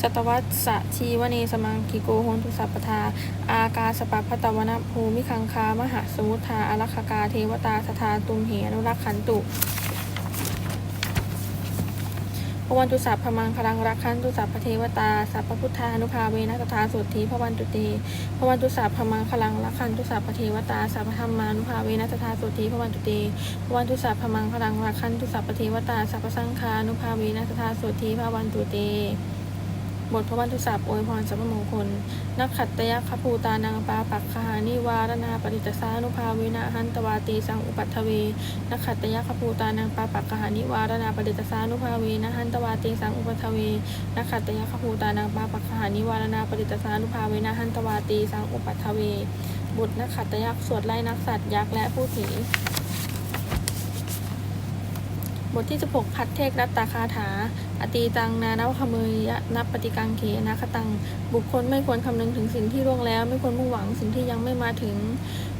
สัตวัสสชีวเนสมังคิโกโหนตุสัพพทา อากาสปะพัตวนภูมิคังคามหาสมุทธาอารักขกาเทวตาสถาตุมเหอนุรักขันตุพวันตุสัพพมังคลังรักขันตุสัพพเทวตาสัพพพุทธานุภาเวนัสธาสุทธิพวันตุเตพวันตุสัพพมังคลังรักขันตุสัพพเทวตาสัพพธรรมานุภาเวนัสธาสุทธิพวันตุเตพวันตุสัพพมังคลังรักขันตุสัพพเทวตาสัพพสังฆานุภาเวนัสธาสุทธิพวันตุเต บทพระวันทุสัพท์อวยพรสัพพมงคล นักขัตตยคภูตานังปาปักคหานิวารณาปริตสานุภาเวนะหันตวาตีสังอุปัฏฐเว นักขัตตยคภูตานังปาปักคหานิวารณาปริตสานุภาเวนะหันตวาตีสังอุปัฏฐเว นักขัตตยคภูตานังปาปักคหานิวารณาปริตสานุภาเวนะหันตวาตีสังอุปัฏฐเวบทนักขัตตยักษ์สวดไล่นักสัตว์ยักษ์และผู้ผี บทที่ 16 พัดเทกรัตตาคาถา อตีตังนานวคเมยยะนับปฏิกังเขนาคตัง บุคคลไม่ควรคำนึงถึงสิ่งที่ล่วงแล้ว ไม่ควรมุ่งหวังสิ่งที่ยังไม่มาถึง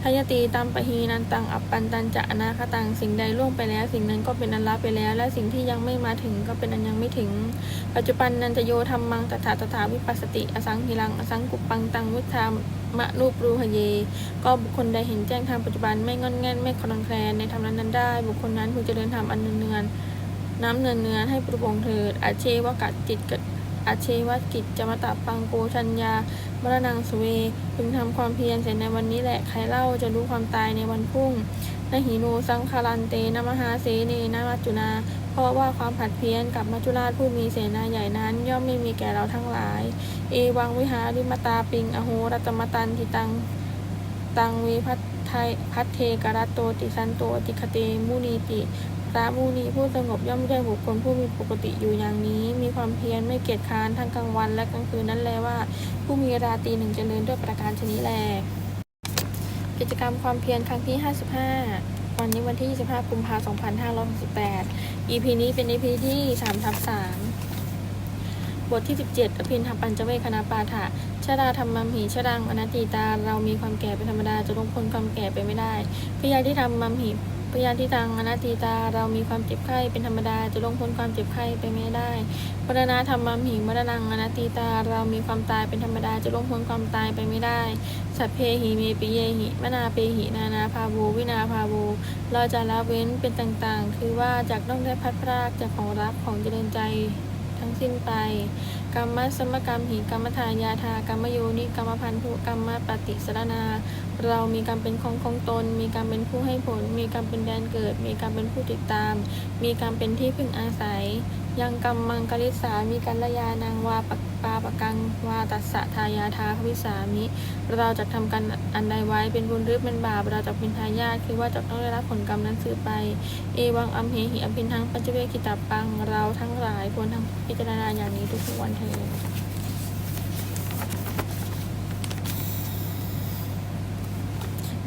ทายตีตามปะฮีนันตังอัปปันตันจะอนาคตังสิ่งใดล่วงไปแล้ว สิ่งนั้นก็เป็นอันละไปแล้ว และสิ่งที่ยังไม่มาถึงก็เป็นอันยังไม่ถึง ปัจจุบันนันจะโยธรรมังตถาตถาวิปัสสติ อสังหิรัง อสังกุปปังตังวิธามะรูปรูหเย ก็บุคคลใดเห็นแจ้งทางปัจจุบันไม่งอนแง่นไม่คลอนแคลนในธรรมนั้นๆได้ บุคคลนั้นควรจะเดินทางอันเนืองๆน้ำเนือนเนือนให้ประวงเถิดอาเชวกัดจิตกัด อาเชวกิจจมตะปังโกชัญญามรณังสเวพึงทำความเพียรเสร็จในวันนี้แหละใครเล่าจะรู้ความตายในวันพรุ่งนหินูสังคารันเตนมหาเสเนนามัจจุนา เพราะว่าความผัดเพี้ยนกับมัจจุราชผู้มีเสนาใหญ่นั้น ย่อมไม่มีแก่เราทั้งหลาย เอวังวิหาริมตาปิงอโหรัตมตันทิตังตังวิพัทไทพัทเทกรัตโตติสันโตติคเตมุนีติ พระมุนีผู้สงบย่อมได้บุคคลผู้มีปกติอยู่อย่างนี้ มีความเพียรไม่เกียจค้านทั้งกลางวันและกลางคืนนั้นแลว่า ผู้มีราตรีหนึ่งเจริญด้วยประการชนิดแลกิจกรรมความเพียรครั้งที่ 55 วันนี้วันที่ 25 กุมภาพันธ์2568 EP นี้เป็น EP ที่3ทับ3บทที่ 17 อภินทปัญจเวคคณาปาฐะชราธรรมัมหิชรังอนัตติตา เรามีความแก่เป็นธรรมดาจะลงพ้นความแก่ไปไม่ได้พยาที่ทำมัมหิ พยาที่ตังอนัตติตา เรามีความเจ็บไข้เป็นธรรมดา จะลงพ้นความเจ็บไข้ไปไม่ได้มรณะธรรมมหิมรณังอนัตติตา เรามีความตายเป็นธรรมดา จะลงพ้นความตายไปไม่ได้ สัพเพหิเมปิเยหิ มนาเปหิ นานาภาโววินาภาโวเราจะละเว้นเป็นต่างๆ คือว่าจากต้องได้พัดพรากจากของรักของเจริญใจ ทั้งสิ้นไป กรรมสมกรรมหิกรรมทายาทากรรมโยนิกรรมพันธุกรรมปฏิสรณา เรามีกรรมเป็นของของตน มีกรรมเป็นผู้ให้ผล มีกรรมเป็นแดนเกิด มีกรรมเป็นผู้ติดตาม มีกรรมเป็นที่พึ่งอาศัย ยังกรรมมังกริสามีกัลยานังวาปะปาปะกังวาตัสสะทายาทาภวิสามิ เราจะทำกันอันใดไว้เป็นบุญหรือเป็นบาปเราจะเป็นทายาทคือว่าจะต้องได้รับผลกรรมนั้นสืบไป เอวังอัมเหหิอัมพินทังปัจเจเวกิตาปังเราทั้งหลายควรทำพิจารณาอย่างนี้ทุกๆวันเถิด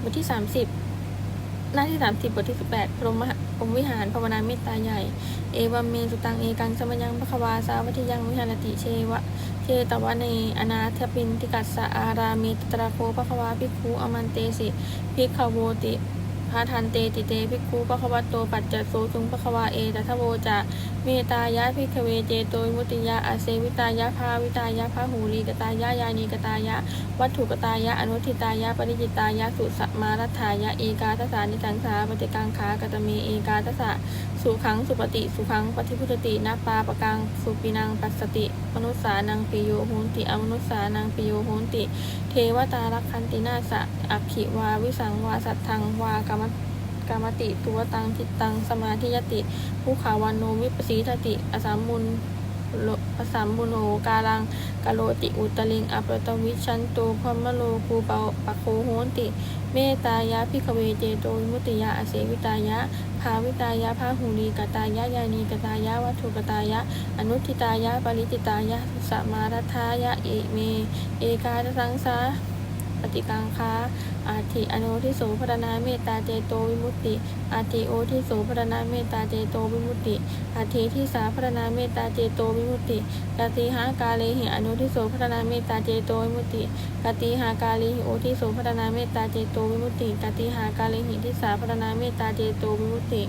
บทที่30 หน้าที่ 30 บทที่ 18พรหมหพรมวิหารภาวนาเมตตาใหญ่ เอวัมเมสุตังเอกังสมยังพระควาสาวัติยังวิหารติเชวะเชตวะเนอนาทปินติกัสสะอารามิตตราโคพระควาภิกขุอมันเตสิภิกขโวติ พาทันเตติเตภิกขุพระควโตปัจจโสสุงพระควาเอตัทโวจะเมตายะภิกเวเจโตมุติยะอาเซวิตายะภาวิตายะภาหูรีกตายะยานีกตายะ วัตถุกตายะอนุทิตายะปริจิตายะสุสมารัฐายะเอกาทสานิจังสาปฏิกังขากตเมเอกาทสะสุขังสุปฏิสุขังปฏิพุทตินาปาปะกังสุปินังปัสสติมนุสสานังปิโยโหนติอมนุสสานังปิโยโหนติ เทวตารักขันตินาสะอักขิวาวิสังวาสัทธังวากรรมกรรมติตัวตังจิตตังสมาธิยติผู้ขาวานโนวิปสีทติ อสามุนโลปสัมบุโนกาลังกะโลติอุตลิงอปตวิชันโตพมโลคูเปาปะโคโหนติ เมตายะพิขเวเจโตมุติยะอเสวิตายะภาวิตายะภาหูรีกตายะยานีกตายะวัตถุกตายะ อนุทิตายะปริจิตายะสมารัทายะเอเม เอกาทสังสา ปฏิกังคาอาทิอโนทิโสพรณาเมตตาเจโตวิมุตติ อาทิโอทิโสพรณาเมตตาเจโตวิมุตติ อาทิที่สาพรณาเมตตาเจโตวิมุตติกติหากาเลหิอนุทิโสพัฒนาเมตตาเจโตวิมุตติกติหากาเลหิโอทิโสพัฒนาเมตตาเจโตวิมุตติกติหากาเลหิทิสาพัฒนาเมตตาเจโตวิมุตติ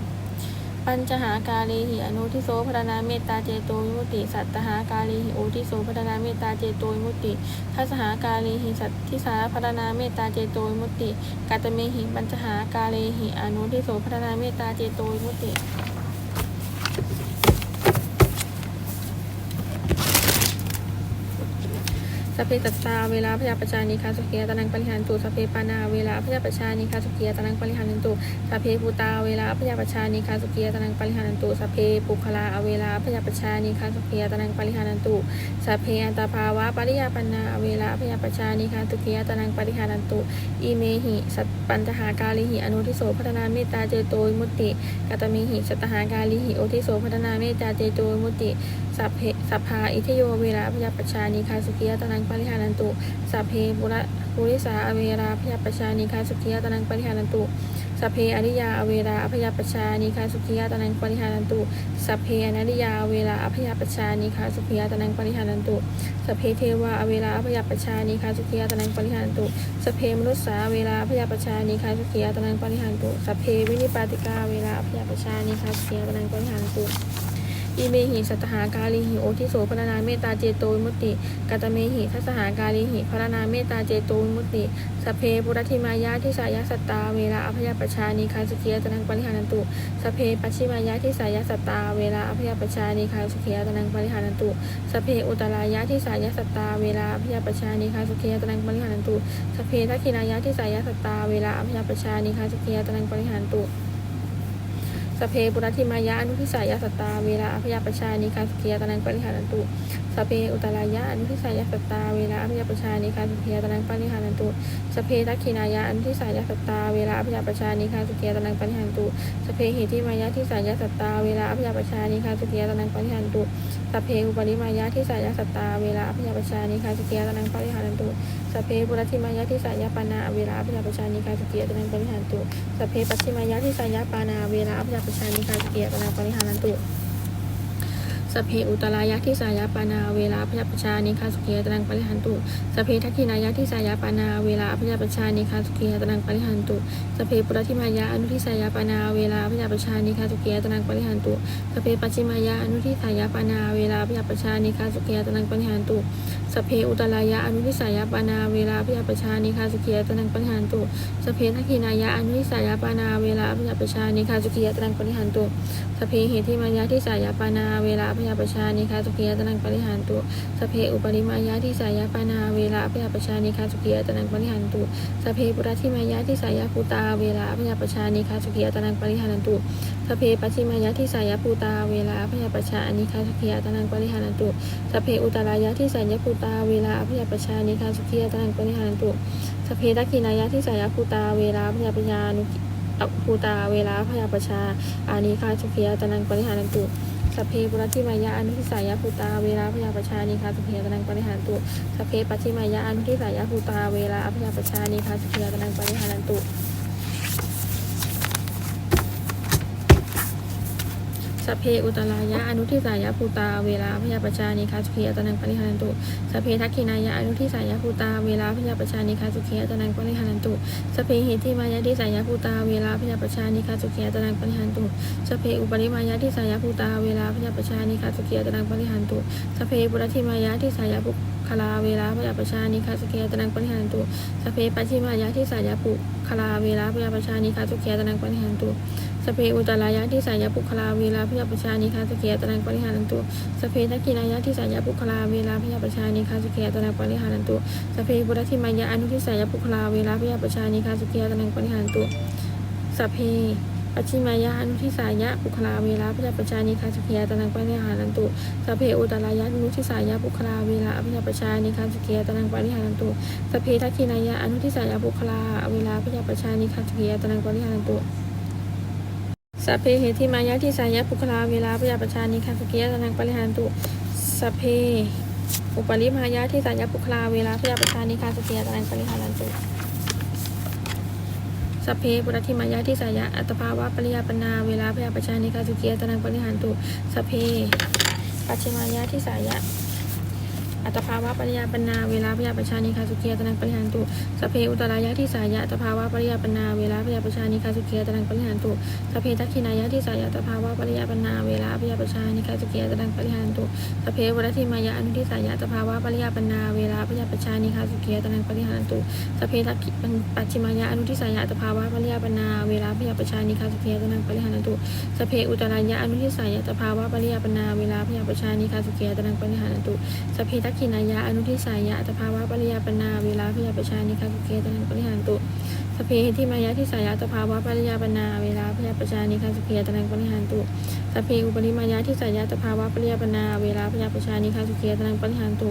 ปัญจหากาลีหิอนุทิโสพัฒนาเมตตาเจโตวิมุติ สัตตหากาลีหิโอทิโสพัฒนาเมตตาเจโตวิมุติทัสหากาลีหิสัตทิสาพัฒนาเมตตาเจโตวิมุติกาตเมหิปัญจหากาลีหิอนุทิโสพัฒนาเมตตาเจโตวิมุติติ สพเพตัสสาเวลาพยาปชานิคาสุเกียตนังปริหารตุสพเพปานาเวลาพยาปชานิคาสุเกียตนังปริหารตุสพเพภูตาเวลาพยาปชานิคาสุเกียตนังปริหารตุสพเพปุคลาเวลาพยาปชานิคาสุเกียตนังปริหารตุสพเพอันตภาวะปริยาปนาเวลาพยาปชานิคาสุเกียตนังปริหารตุอีเมหิสัตปัญจหากาลิหิอนุทิโสพัฒนาเมตตาเจโตมุติกัตเมหิสัตหากาลิหิโอทิโสพัฒนาเมตตาเจโตมุติ สัพเพสัพพาอิทโยเวลาพยาปชานิคาสุขียตนังปริหานันตุสัพเพบุระบุริสาอเวราพยาปชานิคาสุขียตนังปริหานันตุสัพเพอริยาอเวราพยาปชานิคาสุขียตนังปริหานันตุสัพเพอนัริยาอเวราพยาปชานิคาสุขียตนังปริหานันตุสัพเพเทวาอเวราพยาปชานิคาสุขียตนังปริหานันตุสัพเพมนุสสาเวลาพยาปชานิคาสุขียตนังปริหานันตุสัพเพวินิปาติกาเวลาพยาปชานิคาสุขียตนังปริหานันตุ อิเมหิสัตหากาลิหิโอทิโสพรณาเมตตาเจโตมุติกัตเมหิทัสหากาลิหิพรณาเมตตาเจโตมุติสเพปุรธิมายาทิสายสัตตาเวลาอภยปชานิคาสุขียตนังปริหานันตุสเพปัชิมายาทิสายสัตตาเวลาอภยปชานิคาสุขียตนังปริหานันตุสเพอุตรายาทิสายสัตตาเวลาอภยปชานิคาสุขียตนังปริหานันตุสเพทักขินายาทิสายสัตตาเวลาอภยปชานิคาสุขียตนังปริหานันตุ สเพปุรธิมายะอนุทิสายสัตา เวลาอภยปชานิการสุขียตนังปริหารันตุสเพอุตรายะอนุทิสายสัตตาเวลาอภยประชานิคาสุขียตนังปริหานันตุสเพทักขินายะอนุทิสายสัตตาเวลาอภยประชานิคาสุขียตนังปริหานันตุสเพเหติมายะทิสายสัตตาเวลาอภยประชานิคาสุขียตนังปริหานันตุสเพอุปริมายะทิสายสัตตาเวลาอภยประชานิคาสุขียตนังปริหานันตุสเพปุรธิมายะทิสายปานาเวลาอภยประชานิคาสุขียตนังปริหานันตุสเพปัจฉิมายะที่สายาปานาเวลาอัพยาประชานิคาสเกียปนาปริหานันตุ สเพอุตรายะที่สายาปานาเวลาพยาปชานิคาสเกียตนังปริหันตุสเพทักขินายะที่สายาปานาเวลาพยาปชานิคาสเกียตนังปริหันตุสเพปุรธิมายะอนุทิสายาปานาเวลาพยาปชานิคาสเกียตนังปริหันตุสเพปัจฉิมายะอนุทิสายาปานาเวลาพยาปชานิคาสเกียตนังปริหันตุสเพอุตรายะอนุทิสายาปานาเวลาพยาปชานิคาสเกียตนังปริหันตุสเพทักขินายะอนุทิสายาปานาเวลาพยาปชานิคาสุขียตรังปริหันตุสเพเหติมายะที่สายาปานาเวลาพยาปชานิคาสุขียตรังปริหันตุสเพอุปริมายะที่สายาปานาเวลาพยาปชานิคาสุขียตรังปริหันตุสเพปุระทิมายะที่สายาภูตาเวลาพยาปชานิคาสุขียตรังปริหันตุสเพปัจฉิมายะที่สายาภูตาเวลาพยาปชานิคาสุขียตรังปริหันตุสเพอุตรายะที่สายาภูตาเวลาพยาปชานิคาสุขียตรังปริหันตุสเพทักขินายะที่สายาภูตาเวลาพยาปชานุอภูตาเวลาพยาปชาอานิคาสุขียตนังปริหานันตุ สพเพปุรติมายะอนุทิสายาภูตาเวลาพยาประชานิคาสุขียตนังปริหานันตุสพเพปัจฉิมายะอนุทิสายาภูตาเวลาพยาประชานิคาสุขียตนังปริหานันตุ สเพอุตรายะอนุทิสายาภูตาเวลาพยาปชานิคาสุขียตนังปริหานันตุสเพทักขินายะอนุทิสายาภูตาเวลาพยาปชานิคาสุขียตนังปริหานันตุสเพเหติมายะทิสายาภูตาเวลาพยาปชานิคาสุขียตนังปริหานันตุสเพอุปริมายะทิสายาภูตาเวลาพยาปชานิคาสุขียตนังปริหานันตุสเพปุรธิมายะทิสายาภูคลาเวลาพยาปชานิคาสุขียตนังปริหานันตุสเพปัจฉิมายะทิสายาภูคลาเวลาพยาปชานิคาสุขียตนังปริหานันตุ สเพอุตรายะทิสายาภูคลาเวลาพยาประชานิคาสุขียตนังปริหานันตุสเพทักขินายะที่สายาปุคลาเวลาพยาประชานิคาสเกียตนังปริหานันตุสเพบุรธิมายะอนุทิสายาปุคลาเวลาพยาประชานิคาสเกียตนังปริหานันตุสเพปัจฉิมายะอนุทิสายะปุคลาเวลาพยาปชานิคาสุเกียตนังปริหานันตุสเพอุตรายะอนุทิสายะปุคลาเวลาพยาปชานิคาสุเกียตนังปริหานันตุสเพทักขินายะอนุทิสายะปุคลาเวลาพยาปชานิคาสุเกียตนังปริหานันตุ สัพเพเหติมายะที่สายะปุคลาเวลาพยาปชานิคาสุกิยตนังปริหารตุสัพเพอุปริมายะที่สายะปุคลาเวลาพยาปชานิคาสุกิยตนังปริหารตุสัพเพปุรธิมายะที่สายะอัตภาวะปริยาปนาเวลาพยาปชานิคาสุกิยตนังปริหารตุสัพเพปัจฉิมายะที่สายะ อัตภาวะปริยาปนาเวลาพยาปชานิคาสุเกียตนังปริหารตุสเพอุตรายะที่สายะอัตภาวะปริยาปนาเวลาพยาปชานิคาสุเกียตนังปริหารตุสเพทักขินายะที่สายะอัตภาวะปริยาปนาเวลาพยาปชานิคาสุเกียตนังปริหารตุสเพวรติมายะอนุทิสายะอัตภาวะปริยาปนาเวลาพยาปชานิคาสุเกียตนังปริหารตุสเพทักขิปัจฉิมายะอนุทิสายะอัตภาวะปริยาปนาเวลาพยาปชานิคาสุเกียตนังปริหารตุสเพอุตรายะอนุทิสายะอัตภาวะปริยาปนาเวลาพยาปชานิคาสุเกียตนังปริหารตุสเพทัขินายะอนุทิสายะตภาวะปริยาปนาเวลาพยาปชานิคาสุเกตนังปริหารตุสเพทิมายะทิสายะตภาวะปริยาปนาเวลาพยาปชานิคาสุเกตนังปริหารตุสพเพอุปริมายะทิสายะตภาวะปริยาปนาเวลาพยาปชานิคาสุเกตนังปริหารตุ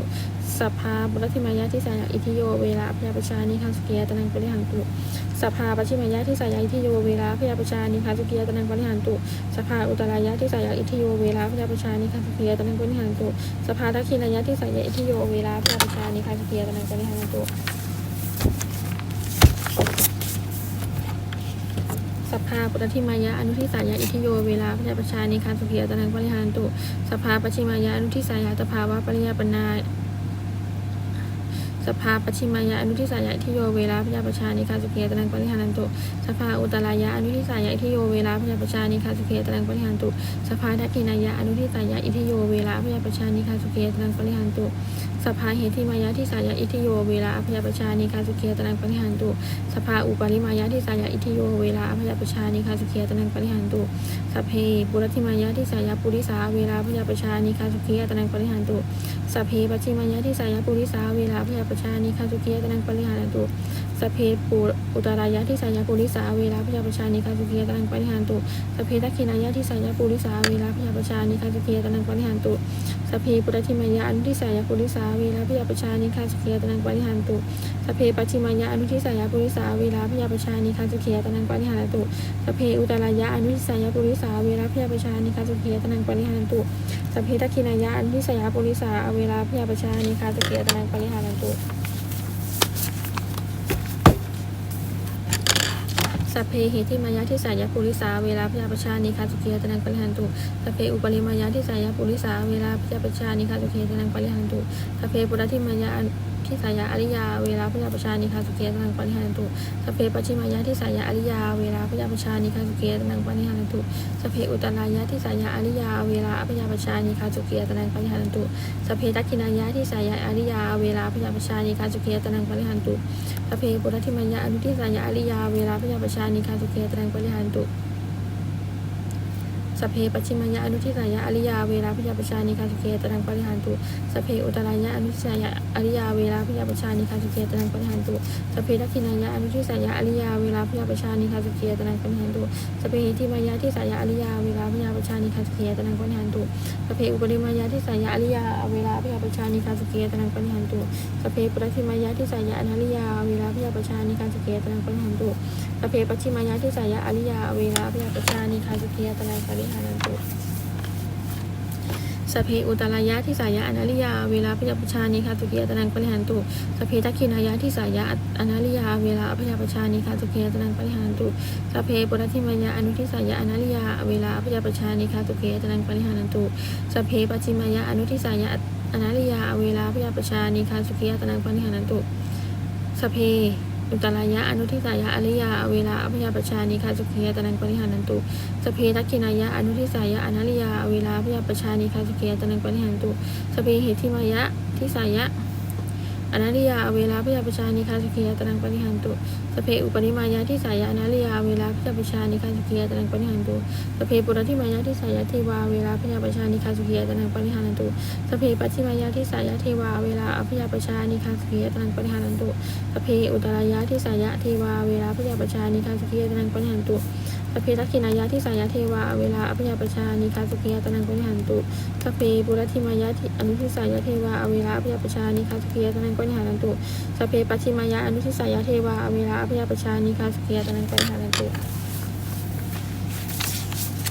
สภาบุรติมายะทิสายะอิทิโยเวลาพยาปชานิคาสุเกตนังปริหารตุ สภาปัจฉิมายะทิสายะอิทิโยเวลาพยาปชานิคาสุเกตนังปริหารตุสภาอุตรายะทิสายะอิทิโยเวลาพยาปชานิคาสุเกตนังปริหารตุสภาทักขินายะที่สายะอิทิโยเวลาพระประชานิคาสเกียกำลังจะนิหารตุสภาปุตติมายะอนุทิสายะอิทิโยเวลาพระประชานิคาสุกียตนังปริหารตุสภาปชิมายะอนุทิสายะตภาวะปริยาปนา สภาปชิมายะอนุทิสายะอิทิโยเวลาพยาประชานิคาสุเกตนังปริหารันตุสภาอุตรายะอนุทิสายะอิทิโยเวลาพยาประชานิคาสุเกตนังปริหารตุสภาทักขินายะอนุทิสายะอิทิโยเวลาพยาประชานิคาสุเกตนังปริหารตุสสภาเหติมายะทิสายะอิทิโย เวลาอภยประชานิคาสุเกตนังปริหารตุ สภาอุปาริมายะทิสายะอิทิโย เวลาอภยประชานิคาสุเกตนังปริหารตุสภเพปุรติมายะทิสายะปุริสา เวลาพยาประชานิคาสุเกตนังปริหารตุสภเพปัจฉิมายะที่สายะปุริสา เวลาพยาปชานิคาสุเกียตนังปริหารตุ สเพปุอุตรายะที่สายะปุริสาเวลาพยาประชานิคาสุเกียตังปริหารตุสเพทักขินายะที่สายะปุริสาเวลาพยาประชานิคาสุเกียตังปริหารตุสเพปุรติมายะอนุทิสายะปุริสาเวลาพยาประชานิคาสุเกียตังปริหารตุสเพปัจฉิมายะอนุทิสายะปุริสาเวลาพยาประชานิคาสุเกียตังปริหารตุสเพอุตรายะอนุทิสายะปุริสาเวลาพยาประชานิคาสุเกียตังปริหารตุสเพทักขินายะอันที่สยาปุริสาเวลาพยาประชานิคาสเกียตังปริหารันตุ สัพเพเหติมายะที่สายาปุริสาเวลาพยาประชานิคาสุเกียตนังปริหันตุสัพเพอุปริมายะที่สายาปุริสาเวลาพยาประชานิคาสุเกียตนังปริหันตุสัพเพปุรติมายะ ที่สายาอริยาเวลาพยาประชานิคาสุเกตนังปริหันตุสเพปัจฉิมายะที่สายาอริยาเวลาพยาประชานิคาสุเกตนังปริหันตุสเพอุตรายะที่สายะอริยาเวลาอภยาปชานิคาสุเกตนังปริหันตุสเพตักขินายะที่สายะอริยาเวลาอภยาปชานิคาสุเกตนังปริหันตุสเพปุรธิมายะอนุทิสายะอริยาเวลาอภยาปชานิคาสุเกตนังปริหันตุ สเพปัจฉิมายะอนุทิสายะอริยาเวลาพยาปชานิคาสุเกตนังปริหันตุสเพอุตรายะอนุทิสายะอริยาเวลาพยาปชานิคาสุเกตนังปริหันตุสเพทักขินายะอนุทิสายะอริยาเวลาพยาปชานิคาสุเกตนังปริหันตุสเพหิทิมายะที่สายะอริยาเวลาพยาปชานิคาสุเกตนังปริหันตุสเพอุปริมายะที่สายะอริยาเวลาพยาปชานิคาสุเกตนังปริหันตุสเพปุรธิมายะที่สายะอนาริยาเวลาพยาปชานิคาสุเกตนังปริหันตุสเพปัจฉิมายะที่สายะอริยาเวลาพยาปชานิคาสุเกตนังปริหันตุสเพอุตรายะที่สายะอนาริยา เวลาพยาปชานิคาสุเกียตนังปริหันตุสเพทักขินายะที่สายะอนาริยา เวลาพยาปชานิคาสุเกียตนังปริหันตุสเพปุรธิมายะอนุทิสายะอนาริยา เวลาพยาปชานิคาสุเกียตนังปริหันตุสเพปัจิมายะอนุทิสายะอนาริยา เวลาพยาปชานิคาสุเกียตนังปริหันตุสเพ อุตรายะอนุทิสายะอริยาเวลาอภยาปชานิคาสุเกียตนังปริหานันตุสเพทักขินายะอนุทิสายะอนาริยาเวลาพยาปชานิคาสุเกียตนังปริหานันตุสเพเหติมายะทิสายะ อนาริยาเวลาพยาปชานิคาสุเกียตนังปริหันตุสเพอุปนิมายะทิสายะอนาริยาเวลาพยาปชานิคาสุเกียตนังปริหันตุสเพปุรธิมายะทิสายะเทวาเวลาพยาปชานิคาสุเกียตนังปริหันตุสเพปัจฉิมายะทิสายะเทวาเวลาอภยาปชานิคาสุเกียตนังปริหันตุสเพอุตรายะที่สายะเทวาเวลาพยาปชานิคาสุเกียตนังปริหันตุ สพเพทักขินายะที่สายะเทวาเวลาอพยาประชานิคาสุเกียตนังกุญหันตุสพเพปุรธิมายะที่อนุทิสายะเทวาเวลาอพยาประชานิคาสุเกียตนังกุญหันตุสพเพปัชิมายะอนุทิสายะเทวาเวลาอพยาประชานิคาสุเกียตนังกุญหันตุ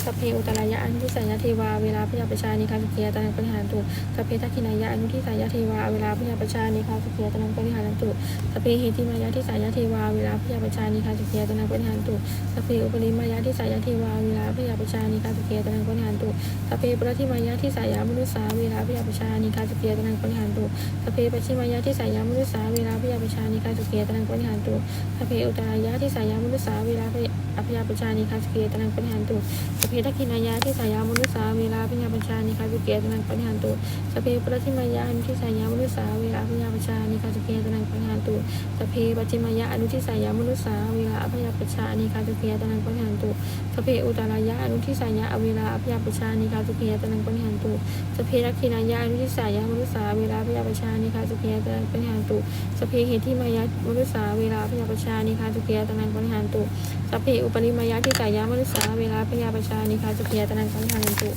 สัพเพอุตรายะอนุทิสายะเทวาเวลาพยาประชานิคาสุเกียตนังปริหารตุสัพเพทักขินายะอนุทิสายะเทวาเวลาพยาประชานิคาสุเกียตนังปริหารตุสัพเพเหติมายะทิสายะเทวาเวลาพยาประชานิคาสุเกียตนังปริหารตุสัพเพอุปริมายะทิสายะเทวาเวลาพยาประชานิคาสุเกียตนังปริหารตุสัพเพปรติมายะทิสายะมนุษสาเวลาพยาประชานิคาสุเกียตนังปริหารตุสัพเพปัจฉิมายะทิสายะมนุษสาเวลาพยาประชานิคาสุเกียตนังปริหารตุสัพเพอุตรายะทิสายะมนุษสาเวลาพยา พยาปัญชานิคาสุเกตนังปริหารตุสเพทักขินายะที่สายามุนุษาเวลาพิญญาปัญชานิคาสุเกตนังปฏิหันตุสเพปรติมายะอนุทิสายามุนุษาเวลาพิญญาปัญชานิคาสุเกตนังปฏิหันตุสเพปัจจิมายะอนุทิสายามุนุษาเวลาพิญาปัญชานิคาสุเกตนังปฏิหันตุสเพอุตารายะอนุทิสายะเวลาพิญาปัญชานิคาสุเกตนังปฏิหันตุสเพทักขินายะอนุทิสายามุนุษาเวลาพิญญาปัญชานิคาสุเกตนังปฏิหันตุสเพเหติมายะมนุษาเวลาพิญญาปัญชานิคาสุเกตนังปฏิหันตุสเพอุปนิมายะที่สายามนุษาเวลาพญาประชานิคาสุพยาตนังปฏิหันตุ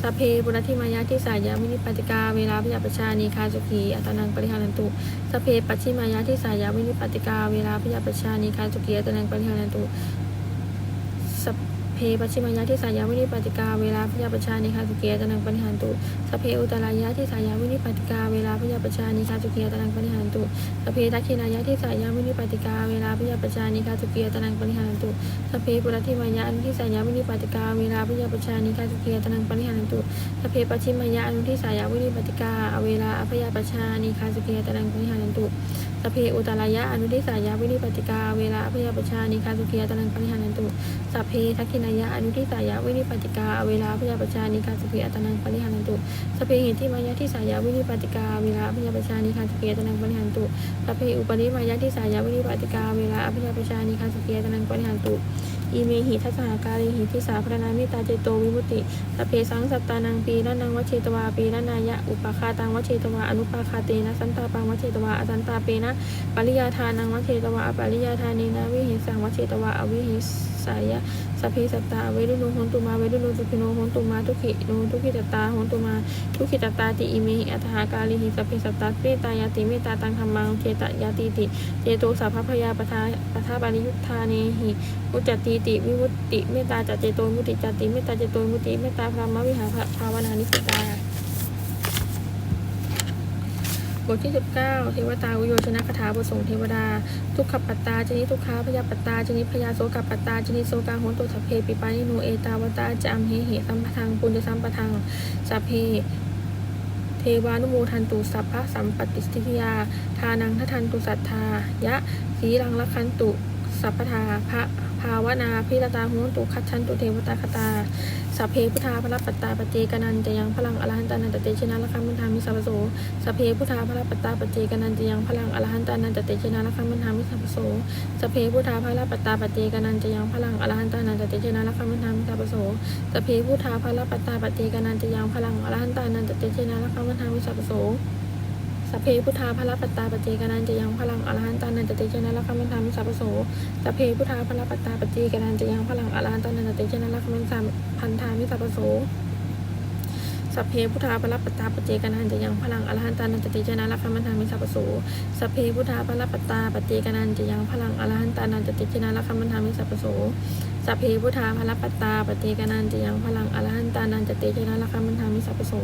สัพเพปุรธิมายะที่สายามินิปติกาเวลาพยาประชานีคาสุขีอัตนังปริหานันตุสัพเพปัจฉิมายะที่สายามินิปติกาเวลาพยาประชานีคาสุขีอัตนังปริหานันตุสัพ เพปัจฉิมายะที่สายาวินิปติกาเวลาพยาปชานีคาสุขีอัตนังปริหานันตุสเพอุตรายะที่สายาวินิปติกาเวลาพยาปชานีคาสุขีอัตนังปริหานันตุสเพทักขินายะที่สายาวินิปติกาเวลาพยาปชานีคาสุขีอัตนังปริหานันตุสเพปุรธิมายะอนุทิสายาวินิปติกาเวลาพยาปชานิกาสุเกียตนังปริหานันตุสเพปัจฉิมายะอนุทิสายาวินิปติกาเวลาอภยาปชานิคาสุเกียตนังปริหานันตุสเพอุตรายะอนุทิสายาวินิปติกาเวลาอภยาปชานิคาสุเกียตนังปริหานันตุสเพทักขินายะอนุทิสายาวินิปัติกาเวลาอภยาปชานิคาสุเกียตนังปริหานันตุสเพเหติมายะที่สายาวินิปัติกาเวลาอภยาปชานิคาสุเกียตนังปริหานันตุสเพอุปนิมายะที่สายาวินิปัติกาเวลาอภยาปชานิคาสุเกียตนังปริหานันตุอีเมหิทัสสหการิหิทิสาพรณามิตาเจโตวิมุติสเพสังสัตตานังปีละนังวเชตวาปีละนายะอุปคาตังวเชตวาอนุปาคาเตนะสันตาปังวเชตวาอสันตาเปนะปริยาทานังวเชตวาอปริยาทานีนะวิหิสังวเชตวาอวิหิสสายะสพเพสัตตาเวรุโนโหนตุมาเวรุโนสุขิโนโหนตุมาทุกขิโนทุกขิตตาโหนตุมาทุกขิตตาติอิเมหิอัตถาการิหิสพเพสัตตาเปตายาติเมตตาตังธรรมังเจตยาติติเจโตสัพพพยาปทาปทาปาริยุทธาเนหิอุจจติติวิมุตติเมตตาจัตเจโตมุติจัตติเมตตาเจโตมุติเมตตาพรหมวิหารภาวนานิสตา บทที่ 19 เทวตาวิโยชนะคาถาบทส่งเทวดา ทุกขปัตตาจนิทุกขาพยาปัตตาจนิพยาโสกปัตตาจนิโสกาโหนตุสัพเพปิปานิโนเอตาวตาจามเหเหสัมปทังปุญญสัมปทังสัพเพเทวานุโมทันตุสัพพะสัมปติสติยา ทานังทัทันตุสัทธายะสีรังละคันตุสัพพทาพระ ภาวนาพิรตาโหนตุคัจฉันตุเทวตาคตาสัพเพพุทธาพระปัตตาปเจกนันจะยังพลังอรหันตานันตเตชนะละคัมมันธามิสัพพโสสัพเพพุทธาพระปัตตาปเจกนันจะยังพลังอรหันตานันตเตชนะละคัมมันธามิสัพพโสสัพเพพุทธาพระปัตตาปเจกนันจะยังพลังอรหันตานันตเตชนะละคัมมันธามิสัพพโสสัพเพพุทธาพระปัตตาปเจกนันจะยังพลังอรหันตานันตเตชนะละคัมมันธามิสัพพโส สัพเพพุทธาพระปัตตาปเจกนันจะยังพลังอรหันตานันจตเตชนะละคัมมันธามิสัพโสสัพเพพุทธาพระปัตตาปเจกนันจะยังพลังอรหันตานันจตเตชนะละคัมมันธาพันธามิสัพโสสัพเพพุทธาพระปัตตาปเจกนันจะยังพลังอรหันตานันจตเตชนะละคัมมันธามิสัพโสสัพเพพุทธาพระปัตตาปเจกนันจะยังพลังอรหันตานันจตเตชนะละคัมมันธามิสัพโสสัพเพพุทธาพระปัตตาปเจกนันจะยังพลังอรหันตานันจตเตชนะละคัมมันธามิสัพโส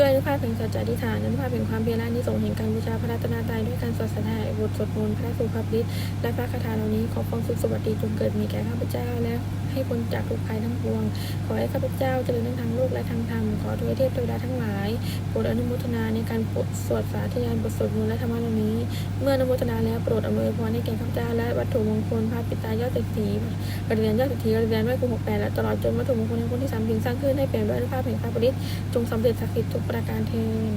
ด้วยอนุภาพแห่งสัจจะอธิษฐานอนุภาพแห่งความเพียรานิสงส์แห่งการบูชาพระรัตนตรัยด้วยการสวดสาธยาบทสวดมนต์พระสุภาพฤทธิ์และพระคาถาเหล่านี้ขอความสุขสวัสดีจงเกิดมีแก่ข้าพเจ้าและให้พ้นจากทุกภัยทั้งปวง ขอให้ข้าพเจ้าเจริญทั้งทางโลกและทางธรรม ขอทวยเทพเทวดาทั้งหลายโปรดอนุโมทนาในการสวดสาธยายบทสวดมนต์และธรรมะเหล่านี้ เมื่ออนุโมทนาแล้วโปรดอำนวยพรให้แก่ข้าพเจ้าและวัตถุมงคลพระปิตายอดเศรษฐีกระเรียนยอดเศรษฐีกระเรียนด้วยกุมหกแปดและตลอดจนวัตถุมงคลในคนที่สามถึงสร้างขึ้นให้เปลี่ยนด้วยอนุภาพแห่งพระบริตจงสำเร็จศักดิ์สิทธิ์ทุกประการเทอญ